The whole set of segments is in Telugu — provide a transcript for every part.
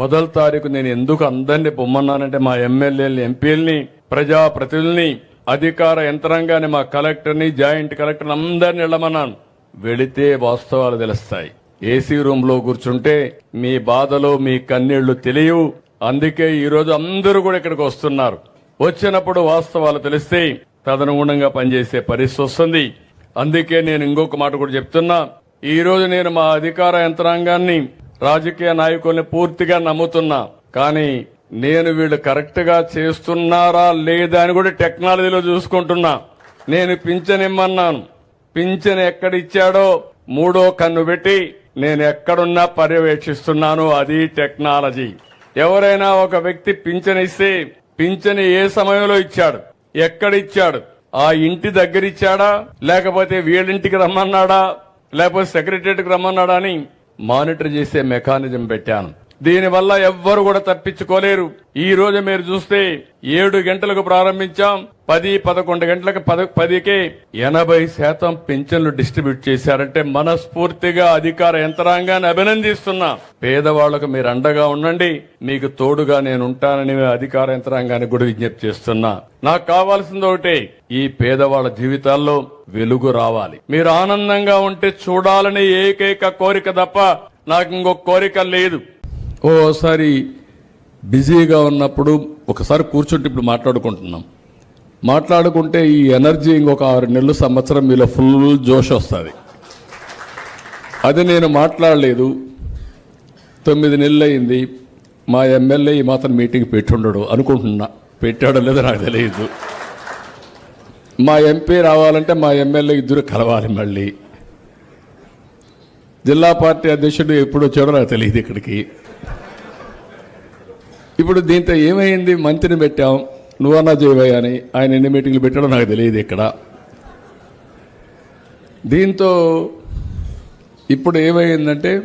మొదటి తారీఖు నేను ఎందుకు అందరినీ పొమ్మన్నానంటే మా ఎమ్మెల్యేలని ఎంపీలని ప్రజాప్రతినిధుల్ని అధికార యంత్రాంగాన్ని మా కలెక్టర్ని జాయింట్ కలెక్టర్ని అందరిని వెళ్ళమన్నాను. వెళితే వాస్తవాలు తెలుస్తాయి. ఏసీ రూమ్లో కూర్చుంటే మీ బాధలు మీ కన్నీళ్ళు తెలియవు. అందుకే ఈరోజు అందరూ కూడా ఇక్కడికి వస్తున్నారు. వచ్చినప్పుడు వాస్తవాలు తెలిస్తే తదనుగుణంగా పనిచేసే పరిస్థితి వస్తుంది. అందుకే నేను ఇంకొక మాట కూడా చెప్తున్నా. ఈ రోజు నేను మా అధికార యంత్రాంగాన్ని రాజకీయ నాయకుల్ని పూర్తిగా నమ్ముతున్నా. కానీ నేను వీళ్ళు కరెక్ట్గా చేస్తున్నారా లేదా అని కూడా టెక్నాలజీలో చూసుకుంటున్నా. నేను పింఛన్ ఇమ్మన్నాను పింఛన్ ఎక్కడిచ్చాడో మూడో కన్ను పెట్టి నేను ఎక్కడున్నా పర్యవేక్షిస్తున్నాను. అది టెక్నాలజీ. ఎవరైనా ఒక వ్యక్తి పింఛన్ ఇస్తే పింఛన్ ఏ సమయంలో ఇచ్చాడు? ఎక్కడిచ్చాడు? ఆ ఇంటి దగ్గర ఇచ్చాడా లేకపోతే వీళ్ళింటికి రమ్మన్నాడా? లేకపోతే సెక్రటరీకి రమ్మన్నాడా అని మానిటర్ చేసే మెకానిజం పెట్టాను. దీనివల్ల ఎవ్వరు కూడా తప్పించుకోలేరు. ఈ రోజు మీరు చూస్తే ఏడు గంటలకు ప్రారంభించాం. పది పదకొండు గంటలకు పద పదికే ఎనభై శాతం పింఛన్లు డిస్ట్రిబ్యూట్ చేశారంటే మనస్ఫూర్తిగా అధికార యంత్రాంగాన్ని అభినందిస్తున్నా. పేదవాళ్ళకు మీరు అండగా ఉండండి. మీకు తోడుగా నేను ఉంటానని అధికార యంత్రాంగాన్ని కూడా విజ్ఞప్తి చేస్తున్నా. నాకు కావాల్సింది ఒకటే ఈ పేదవాళ్ళ జీవితాల్లో వెలుగు రావాలి. మీరు ఆనందంగా ఉంటే చూడాలని ఏకైక కోరిక తప్ప నాకు ఇంకొక కోరిక లేదు. ఓసారి బిజీగా ఉన్నప్పుడు ఒకసారి కూర్చుంటే ఇప్పుడు మాట్లాడుకుంటున్నాం. మాట్లాడుకుంటే ఈ ఎనర్జీ ఇంకొక ఆరు నెలలు సంవత్సరం మీలో ఫుల్ జోష్ వస్తుంది. అది నేను మాట్లాడలేదు. తొమ్మిది నెలలు అయింది మా ఎమ్మెల్యే ఈ మాత్రం మీటింగ్ పెట్టుండడు అనుకుంటున్నా. పెట్టాడో లేదో నాకు తెలియదు. మా ఎంపీ రావాలంటే మా ఎమ్మెల్యే ఇద్దరు కలవాలి మళ్ళీ. జిల్లా పార్టీ అధ్యక్షుడు ఎప్పుడు వచ్చాడో నాకు తెలియదు ఇక్కడికి. ఇప్పుడు దీంతో ఏమైంది? మంత్రిని పెట్టాం. నువ్వన్నా చేయవయ్యా అని ఆయన ఎన్ని మీటింగ్లు పెట్టాడో నాకు తెలియదు ఇక్కడ. దీంతో ఇప్పుడు ఏమైందంటే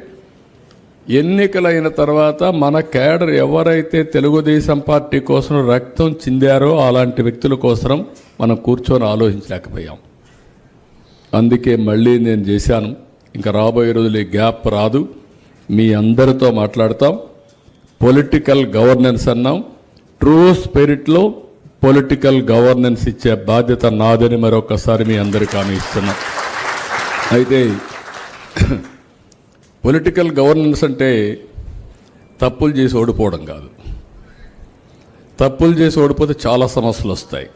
ఎన్నికలైన తర్వాత మన కేడర్ ఎవరైతే తెలుగుదేశం పార్టీ కోసం రక్తం చిందారో అలాంటి వ్యక్తుల కోసం మనం కూర్చొని ఆలోచించలేకపోయాం. అందుకే మళ్ళీ నేను చేశాను. ఇంకా రాబోయే రోజులు గ్యాప్ రాదు. మీ అందరితో మాట్లాడతాం. పొలిటికల్ గవర్నెన్స్ అన్నాం. ట్రూ స్పిరిట్లో పొలిటికల్ గవర్నెన్స్ ఇచ్చే బాధ్యత నాదని మరొకసారి మీ అందరికీ హామీ ఇస్తున్నాం. అయితే పొలిటికల్ గవర్నెన్స్ అంటే తప్పులు చేసి ఓడిపోవడం కాదు. తప్పులు చేసి ఓడిపోతే చాలా సమస్యలు వస్తాయి.